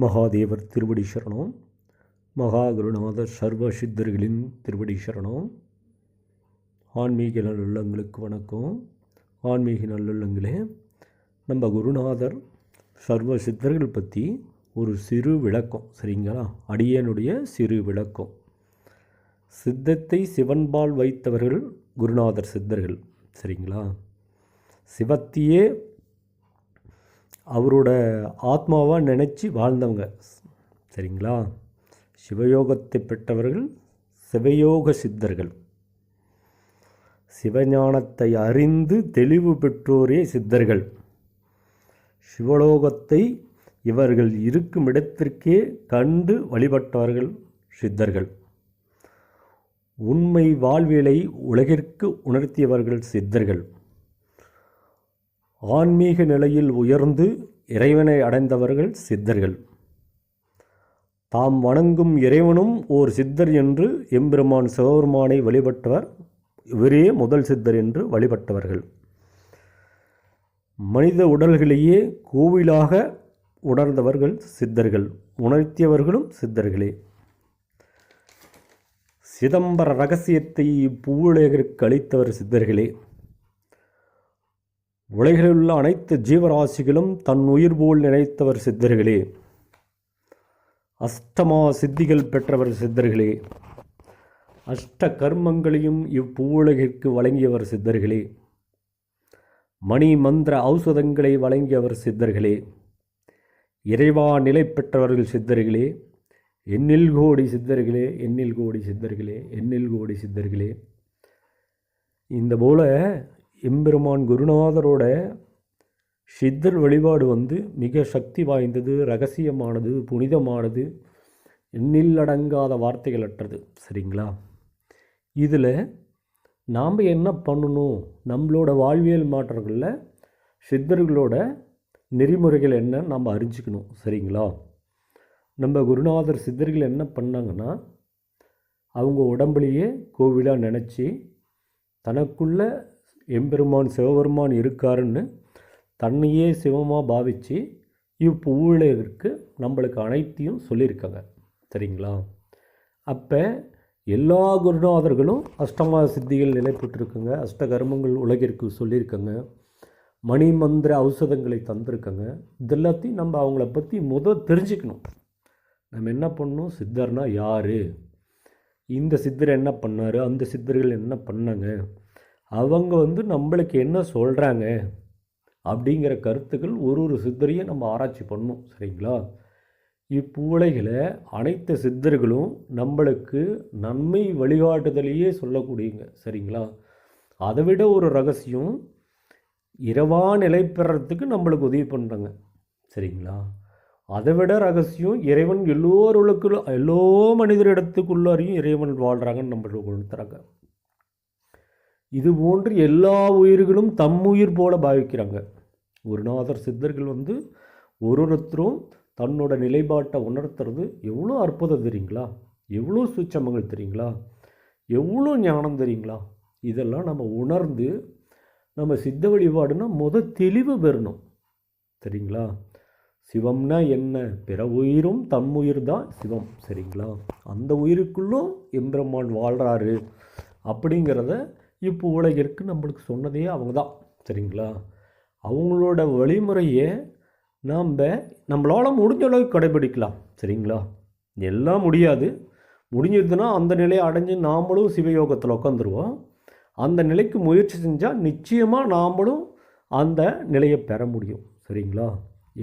மகாதேவர் திருவடி சரணம். மகா குருநாதர் சர்வ சித்தர்களின் திருவடி சரணம். ஆன்மீக நல்லுள்ளங்களுக்கு வணக்கம். ஆன்மீக நல்லுள்ளங்களே நம்ம குருநாதர் சர்வ சித்தர்கள் பற்றி ஒரு சிறு விளக்கம் சரிங்களா? அடியனுடைய சிறு விளக்கம். சித்தத்தை சிவன்பால் வைத்தவர்கள் குருநாதர் சித்தர்கள் சரிங்களா? சிவத்தையே அவரோட ஆத்மாவாக நினச்சி வாழ்ந்தவங்க. சரிங்களா? சிவயோகத்தை பெற்றவர்கள் சிவயோக சித்தர்கள். சிவஞானத்தை அறிந்து தெளிவு பெற்றோரே சித்தர்கள். சிவலோகத்தை இவர்கள் இருக்கும் இடத்திற்கே கண்டு வழிபட்டவர்கள் சித்தர்கள். உண்மை வாழ்வியலை உலகிற்கு உணர்த்தியவர்கள் சித்தர்கள். ஆன்மீக நிலையில் உயர்ந்து இறைவனை அடைந்தவர்கள் சித்தர்கள். தாம் வணங்கும் இறைவனும் ஓர் சித்தர் என்று எம்பெருமான் சிவபெருமானை வழிபட்டவர் இவரே முதல் சித்தர் என்று வழிபட்டவர்கள். மனித உடல்களையே கோவிலாக உணர்ந்தவர்கள் சித்தர்கள் உணர்த்தியவர்களும் சித்தர்களே. சிதம்பர ரகசியத்தை பூவுலகிற்கு அளித்தவர் சித்தர்களே. உலகிலுள்ள அனைத்து ஜீவராசிகளும் தன் உயிர் போல் நினைத்தவர் சித்தர்களே. அஷ்டமா சித்திகள் பெற்றவர் சித்தர்களே. அஷ்ட கர்மங்களையும் இவ்வுலகிற்கு வழங்கியவர் சித்தர்களே. மணி மந்திர ஔஷதங்களை வழங்கியவர் சித்தர்களே. இறைவா நிலை பெற்றவர்கள் சித்தர்களே. எண்ணில் கோடி சித்தர்களே எண்ணில் கோடி சித்தர்களே எண்ணில் கோடி சித்தர்களே. இந்த போல எம்பெருமான் குருநாதரோட சித்தர் வழிபாடு வந்து மிக சக்தி வாய்ந்தது ரகசியமானது புனிதமானது எண்ணில் அடங்காத வார்த்தைகள் அற்றது சரிங்களா? இதில் நாம் என்ன பண்ணணும்? நம்மளோட வாழ்வியல் மாற்றங்களில் சித்தர்களோட நெறிமுறைகள் என்ன நம்ம அறிஞ்சிக்கணும். சரிங்களா? நம்ம குருநாதர் சித்தர்கள் என்ன பண்ணாங்கன்னா அவங்க உடம்புலையே கோவிலாக நினச்சி தனக்குள்ள எம்பெருமான் சிவபெருமான் இருக்காருன்னு தன்னையே சிவமாக பாவித்து இவ்வுலகிற்கு நம்மளுக்கு அனைத்தையும் சொல்லியிருக்காங்க. சரிங்களா? அப்போ எல்லா குருநாதர்களும் அஷ்டமா சித்திகள் நிலை பெற்றிருக்குங்க. அஷ்ட கர்மங்கள் உலகிற்கு சொல்லியிருக்காங்க. மணி மந்திர ஔஷதங்களை தந்திருக்காங்க. இதெல்லாத்தையும் நம்ம அவங்கள பற்றி முதல் தெரிஞ்சுக்கணும். நம்ம என்ன பண்ணணும்? சித்தர்னா யார்? இந்த சித்தர் என்ன பண்ணார்? அந்த சித்தர்கள் என்ன பண்ணாங்க? அவங்க வந்து நம்மளுக்கு என்ன சொல்கிறாங்க அப்படிங்கிற கருத்துக்கள் ஒரு ஒரு சித்தரையும் நம்ம ஆராய்ச்சி பண்ணணும் சரிங்களா? இப்பூலைகளை அனைத்து சித்தர்களும் நம்மளுக்கு நன்மை வழிகாட்டுதலையே சொல்லக்கூடியங்க சரிங்களா? அதை விட ஒரு ரகசியம் இரவா நிலை பெறத்துக்கு நம்மளுக்கு உதவி பண்ணுறாங்க சரிங்களா? அதை விட ரகசியம் இறைவன் எல்லோருக்குள்ள எல்லோ மனிதரிடத்துக்குள்ளாரையும் இறைவன் வாழ்கிறாங்கன்னு நம்மளுக்கு உணர்த்துறாங்க. இது போன்று எல்லா உயிர்களும் தம் உயிர் போல பாவிக்கிறாங்க. குருநாதர் சித்தர்கள் வந்து ஒரு ஒருத்தரும் தன்னோட நிலைப்பாட்டை உணர்த்துறது எவ்வளோ அற்புதம் தெரியுங்களா? எவ்வளோ சுச்சமங்கள் தெரியுங்களா? எவ்வளோ ஞானம் தெரியுங்களா? இதெல்லாம் நம்ம உணர்ந்து நம்ம சித்த வழிபாடுனா முத தெளிவு பெறணும். சரிங்களா? சிவம்னா என்ன? பிற உயிரும் தம் உயிர் தான் சிவம். சரிங்களா? அந்த உயிருக்குள்ளும் எம்பெருமான் வாழ்கிறாரு அப்படிங்கிறத இப்போ உலகிற்கு நம்மளுக்கு சொன்னதே அவங்க தான் சரிங்களா? அவங்களோட வழிமுறையை நாம் நம்மளால் முடிஞ்ச அளவுக்கு கடைபிடிக்கலாம். சரிங்களா? எல்லாம் முடியாது. முடிஞ்சதுன்னா அந்த நிலையை அடைஞ்சு நாமளும் சிவயோகத்தில் உட்காந்துருவோம் அந்த நிலைக்கு முயற்சி செஞ்சால் நிச்சயமாக நாமளும் அந்த நிலையை பெற முடியும். சரிங்களா?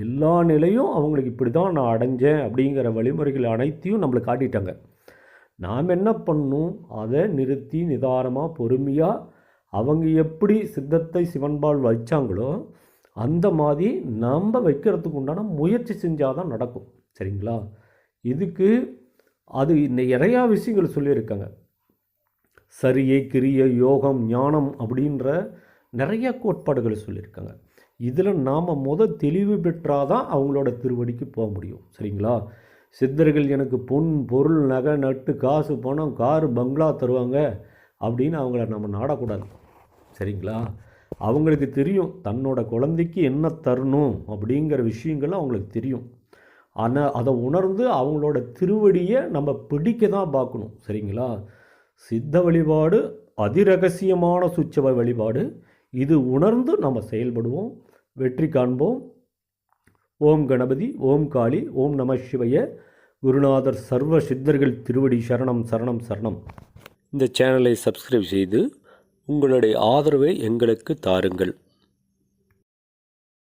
எல்லா நிலையும் அவங்களுக்கு இப்படி தான் நான் அடைஞ்சேன் அப்படிங்கிற வழிமுறைகள் அனைத்தையும் நம்மளுக்கு காட்டிட்டாங்க. நாம் என்ன பண்ணணும் அதை நிறுத்தி நிதானமாக பொறுமையாக அவங்க எப்படி சித்தத்தை சிவன்பால் வச்சாங்களோ அந்த மாதிரி நம்ம வைக்கிறதுக்கு உண்டான முயற்சி செஞ்சால் தான் நடக்கும். சரிங்களா? இதுக்கு அது நிறையா விஷயங்கள் சொல்லியிருக்காங்க. சரியை கிரிய யோகம் ஞானம் அப்படின்ற நிறைய கோட்பாடுகள் சொல்லியிருக்காங்க. இதில் நாம் முத தெளிவு பெற்றாதான் அவங்களோட திருவடிக்கு போக முடியும். சரிங்களா? சித்தர்கள் எனக்கு பொன் பொருள் நகை நட்டு காசு பணம் காரு பங்களா தருவாங்க அப்படின்னு அவங்கள நம்ம நாடக்கூடாது. சரிங்களா? அவங்களுக்கு தெரியும் தன்னோட குழந்தைக்கு என்ன தரணும் அப்படிங்கிற விஷயங்கள் அவங்களுக்கு தெரியும். ஆனால் அதை உணர்ந்து அவங்களோட திருவடியை நம்ம பிடிக்க தான் பார்க்கணும். சரிங்களா? சித்த வழிபாடு அதிரகசியமான சுச்சவ வழிபாடு இது உணர்ந்து நம்ம செயல்படுவோம் வெற்றி காண்போம் ஓம் கணபதி ஓம் காளி ஓம் நம சிவய. குருநாதர் சர்வ சித்தர்கள் திருவடி சரணம் சரணம் சரணம். இந்த சேனலை சப்ஸ்கிரைப் செய்து உங்களுடைய ஆதரவை எங்களுக்கு தாருங்கள்.